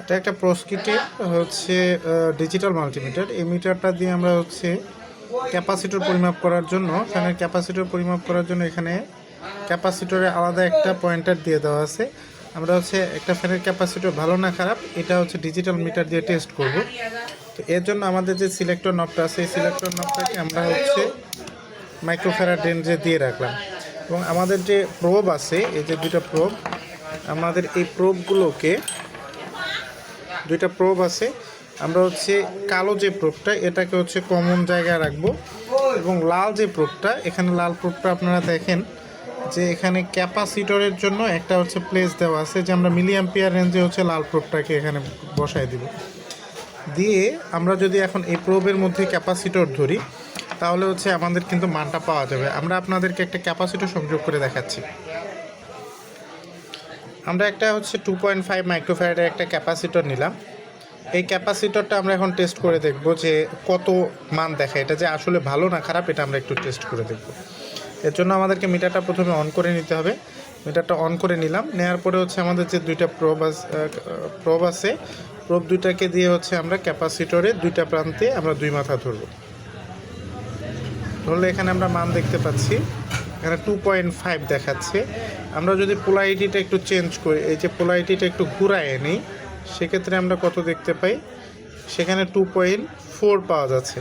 এটা একটা প্রস্কিটের হচ্ছে ডিজিটাল মাল্টিমিটার এই মিটারটা দিয়ে আমরা হচ্ছে ক্যাপাসিটর পরিমাপ করার জন্য, ফ্যানের ক্যাপাসিটর পরিমাপ করার জন্য এখানে ক্যাপাসিটরে আলাদা একটা পয়েন্টার দিয়ে দেওয়া আছে। আমরা হচ্ছে একটা ফ্যানের ক্যাপাসিটর ভালো না খারাপ, এটা হচ্ছে ডিজিটাল মিটার দিয়ে টেস্ট করব। তো এর জন্য আমাদের যে সিলেক্টর নবটা আছে, এই সিলেক্টর নবটাকে আমরা হচ্ছে মাইক্রোফেরার রেঞ্জে দিয়ে রাখলাম। এবং আমাদের যে প্রোব আছে, এই যে দুইটা প্রোব আমাদের এই প্রোবগুলোকে দুইটা প্রোব আছে। আমরা হচ্ছে কালো যে প্রোবটা এটাকে হচ্ছে কমন জায়গায় রাখব। এবং লাল যে প্রোবটা এখানে লাল প্রোবটা আপনারা দেখেন যে এখানে ক্যাপাসিটরের জন্য একটা হচ্ছে প্লেস দেওয়া আছে, যে আমরা মিলিয়াম পিয়ার রেঞ্জে হচ্ছে লাল প্রোবটাকে এখানে বসায় দিব। দিয়ে আমরা যদি এখন এই প্রোবের মধ্যে ক্যাপাসিটর ধরি, তাহলে হচ্ছে আমাদের কিন্তু মানটা পাওয়া যাবে। আমরা আপনাদেরকে একটা ক্যাপাসিটর সংযোগ করে দেখাচ্ছি। আমরা একটা হচ্ছে টু পয়েন্ট ফাইভ মাইক্রোফ্যারের একটা ক্যাপাসিটর নিলাম। এই ক্যাপাসিটরটা আমরা এখন টেস্ট করে দেখব যে কত মান দেখায়। এটা যে আসলে ভালো না খারাপ, এটা আমরা একটু টেস্ট করে দেখব। এর জন্য আমাদেরকে মিটারটা প্রথমে অন করে নিতে হবে। মিটারটা অন করে নিলাম। নেওয়ার পরে হচ্ছে আমাদের যে দুইটা প্রোব প্রোব আছে প্রোব দুইটাকে দিয়ে হচ্ছে আমরা ক্যাপাসিটরে দুইটা প্রান্তে আমরা দুই মাথা ধরবো। ধরলে এখানে আমরা মান দেখতে পাচ্ছি। এখানে টু পয়েন্ট ফাইভ দেখাচ্ছে। আমরা যদি পোলাইটিটা একটু চেঞ্জ করি, এই যে পোলাইটিটা একটু ঘুরায় নিই সেক্ষেত্রে আমরা কত দেখতে পাই? সেখানে টু পয়েন্ট ফোর পাওয়া যাচ্ছে।